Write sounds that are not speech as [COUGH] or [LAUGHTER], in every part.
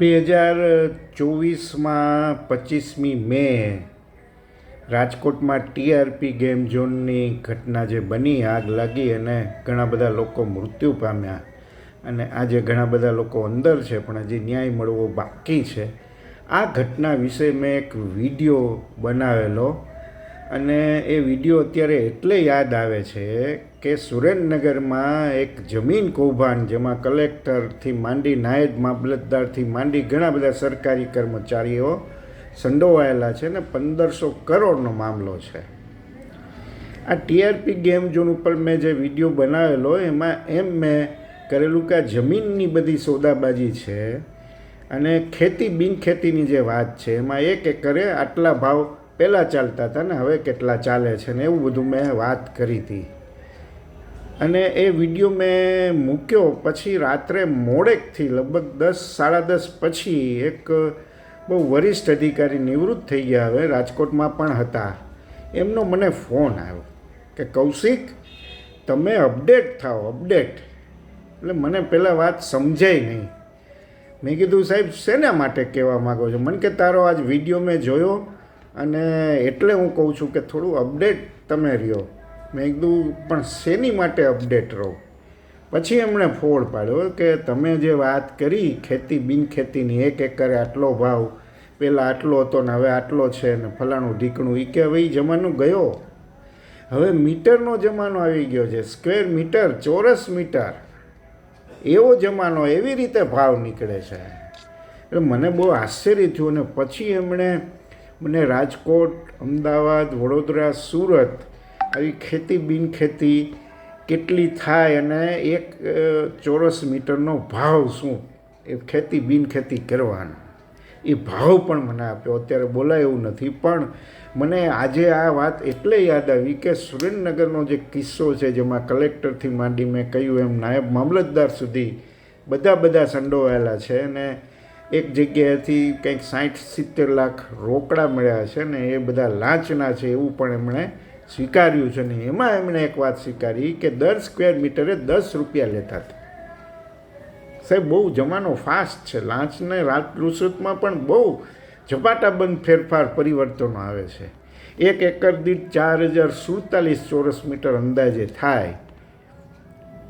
બે હજાર ચોવીસમાં પચીસમી મે રાજકોટમાં ટીઆરપી ગેમ ઝોનની ઘટના જે બની, આગ લાગી અને ઘણા બધા લોકો મૃત્યુ પામ્યા. અને આજે ઘણા બધા લોકો અંદર છે, પણ હજી ન્યાય મળવો બાકી છે. આ ઘટના વિશે મેં એક વીડિયો બનાવેલો. અને એ વીડિયો અત્યારે એટલે યાદ આવે છે કે સુરેન્દ્રનગરમાં એક જમીન કૌભાંડ, જેમાં કલેક્ટરથી માંડી, નાયબ મામલતદારથી માંડી ઘણા બધા સરકારી કર્મચારીઓ સંડોવાયેલા છે ને પંદરસો કરોડનો મામલો છે. આ ટીઆરપી ગેમ ઝોન ઉપર મેં જે વીડિયો બનાવેલો, એમાં એમ મેં કરેલું કે આ જમીનની બધી સોદાબાજી છે અને ખેતી બિનખેતીની જે વાત છે, એમાં એક એકરે આટલા ભાવ પહેલાં ચાલતા હતા ને, હવે કેટલા ચાલે છે ને, એવું બધું મેં વાત કરી હતી. અને એ વીડિયો મેં મૂક્યો, પછી રાત્રે મોડેકથી લગભગ દસ, સાડા દસ પછી એક બહુ વરિષ્ઠ અધિકારી નિવૃત્ત થઈ ગયા હવે, રાજકોટમાં પણ હતા. એમનો મને ફોન આવ્યો કે, કૌશિક, તમે અપડેટ થાઓ, અપડેટ. એટલે મને પહેલાં વાત સમજાય નહીં. મેં કીધું, સાહેબ, શેના માટે કહેવા માગો છો? મને કે, તારો આજ વીડિયો મેં જોયો અને એટલે હું કહું છું કે થોડું અપડેટ તમે રહ્યો. મેં કીધું, પણ શેની માટે અપડેટ રહો? પછી એમણે ફોડ પાડ્યો કે, તમે જે વાત કરી, ખેતી, બિનખેતીની, એક એકરે આટલો ભાવ પહેલાં આટલો હતો ને હવે આટલો છે ને ફલાણું, ઢીકણું એ કે હવે એ જમાનો ગયો. હવે મીટરનો જમાનો આવી ગયો છે. સ્ક્વેર મીટર, ચોરસ મીટર, એવો જમાનો, એવી રીતે ભાવ નીકળે છે. એટલે મને બહુ આશ્ચર્ય થયું અને પછી એમણે મને રાજકોટ, અમદાવાદ, વડોદરા, સુરત આવી ખેતી બિનખેતી કેટલી થાય અને એક ચોરસ મીટરનો ભાવ શું? એ ખેતી બિનખેતી કરવાનો. એ ભાવ પણ મને આપ્યો. અત્યારે બોલાય એવું નથી. પણ મને આજે આ વાત એટલે યાદ આવી કે સુરેન્દ્રનગરનો જે કિસ્સો છે, જેમાં કલેક્ટરથી માંડી મેં કહ્યું એમ નાયબ મામલતદાર સુધી બધા બધા સંડોવાયેલા છે અને એક જગ્યાએથી કંઈક સાઠ સિત્તેર લાખ રોકડા મળ્યા છે ને એ બધા લાંચના છે એવું પણ એમણે સ્વીકાર્યું છે ને એમાં એમણે એક વાત સ્વીકારી કે દર સ્ક્વેર મીટરે દસ રૂપિયા લેતા હતા. સાહેબ, બહુ જમાનો ફાસ્ટ છે. લાંચને રાત રૂસતમાં પણ બહુ ઝપાટાબંધ ફેરફાર પરિવર્તનો આવે છે. એક એકર દીઠ ચાર હજાર સુડતાલીસ ચોરસ મીટર અંદાજે થાય.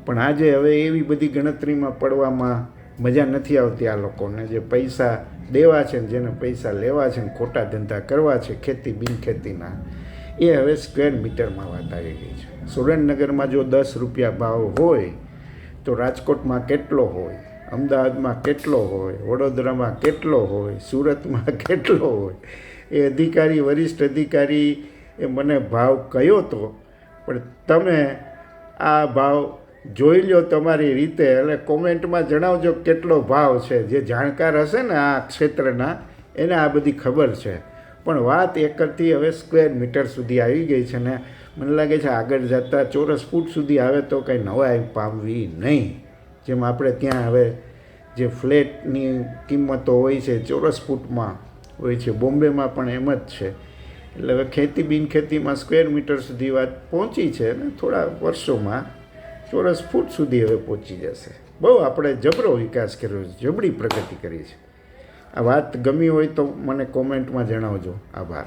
પણ આજે હવે એવી બધી ગણતરીમાં પડવામાં મજા નથી આવતી આ લોકોને. જે પૈસા દેવા છે ને જેને પૈસા લેવા છે ને ખોટા ધંધા કરવા છે, ખેતી બિનખેતીના એ હવે સ્ક્વેર મીટરમાં વાત આવી ગઈ છે. સુરેન્દ્રનગરમાં જો દસ રૂપિયા ભાવ હોય, તો રાજકોટમાં કેટલો હોય, અમદાવાદમાં કેટલો હોય, વડોદરામાં કેટલો હોય, સુરતમાં [LAUGHS] કેટલો હોય, એ અધિકારી, વરિષ્ઠ અધિકારી એ મને ભાવ કયો તો, પણ તમે આ ભાવ જોઈ લ્યો તમારી રીતે એટલે કોમેન્ટમાં જણાવજો કેટલો ભાવ છે. જે જાણકાર હશે ને આ ક્ષેત્રના, એને આ બધી ખબર છે. પણ વાત એકરથી હવે સ્ક્વેર મીટર સુધી આવી ગઈ છે ને મને લાગે છે આગળ જતાં ચોરસ ફૂટ સુધી આવે તો કંઈ નવાઈ પામવી નહીં. જેમ આપણે ત્યાં હવે જે ફ્લેટની કિંમતો હોય છે, ચોરસ ફૂટમાં હોય છે, બોમ્બેમાં પણ એમ જ છે. એટલે હવે ખેતી બિનખેતીમાં સ્ક્વેર મીટર સુધી વાત પહોંચી છે ને થોડા વર્ષોમાં. ચોરસ ફૂટ સુધી હવે પહોંચી જશે. બહુ આપણે જબરો વિકાસ કર્યો છે, જબરી પ્રગતિ કરી છે. આ વાત ગમી હોય તો મને કોમેન્ટમાં જણાવજો. આભાર.